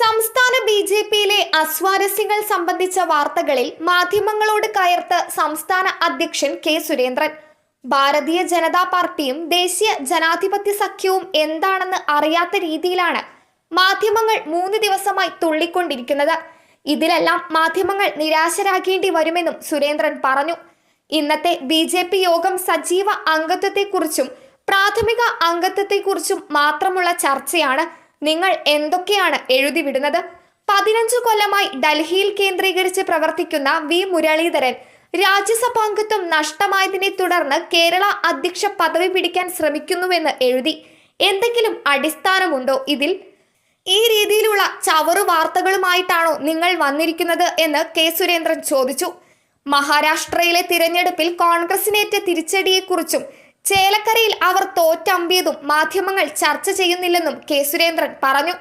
സംസ്ഥാന B J പിയിലെ അസ്വാരസ്യങ്ങൾ സംബന്ധിച്ച വാർത്തകളിൽ മാധ്യമങ്ങളോട് കയർത്ത് സംസ്ഥാന അധ്യക്ഷൻ കെ സുരേന്ദ്രൻ. ഭാരതീയ ജനതാ പാർട്ടിയും ദേശീയ ജനാധിപത്യ സഖ്യവും എന്താണെന്ന് അറിയാത്ത രീതിയിലാണ് മാധ്യമങ്ങൾ മൂന്ന് ദിവസമായി തുള്ളിക്കൊണ്ടിരിക്കുന്നത്. ഇതിലെല്ലാം മാധ്യമങ്ങൾ നിരാശരാകേണ്ടി വരുമെന്നും സുരേന്ദ്രൻ പറഞ്ഞു. ഇന്നത്തെ ബി ജെ പി യോഗം സജീവ അംഗത്വത്തെക്കുറിച്ചും പ്രാഥമിക അംഗത്വത്തെക്കുറിച്ചും മാത്രമുള്ള ചർച്ചയാണ് നിങ്ങൾ എന്തൊക്കെയാണ് എഴുതി വിടുന്നത്? പതിനഞ്ചു കൊല്ലമായി ഡൽഹിയിൽ കേന്ദ്രീകരിച്ച് പ്രവർത്തിക്കുന്ന വി മുരളീധരൻ രാജ്യസഭാംഗത്വം നഷ്ടമായതിനെ തുടർന്ന് കേരള അധ്യക്ഷ പദവി പിടിക്കാൻ ശ്രമിക്കുന്നുവെന്ന് എഴുതി. എന്തെങ്കിലും അടിസ്ഥാനമുണ്ടോ ഇതിൽ? ഈ രീതിയിലുള്ള ചവറു വാർത്തകളുമായിട്ടാണോ നിങ്ങൾ വന്നിരിക്കുന്നത് എന്ന് കെ സുരേന്ദ്രൻ ചോദിച്ചു. മഹാരാഷ്ട്രയിലെ തിരഞ്ഞെടുപ്പിൽ കോൺഗ്രസിനേറ്റ തിരിച്ചടിയെക്കുറിച്ചും ചേലക്കരയിൽ അവർ തോറ്റമ്പിയതും മാധ്യമങ്ങൾ ചർച്ച ചെയ്യുന്നില്ലെന്നും കെ സുരേന്ദ്രൻ പറഞ്ഞു.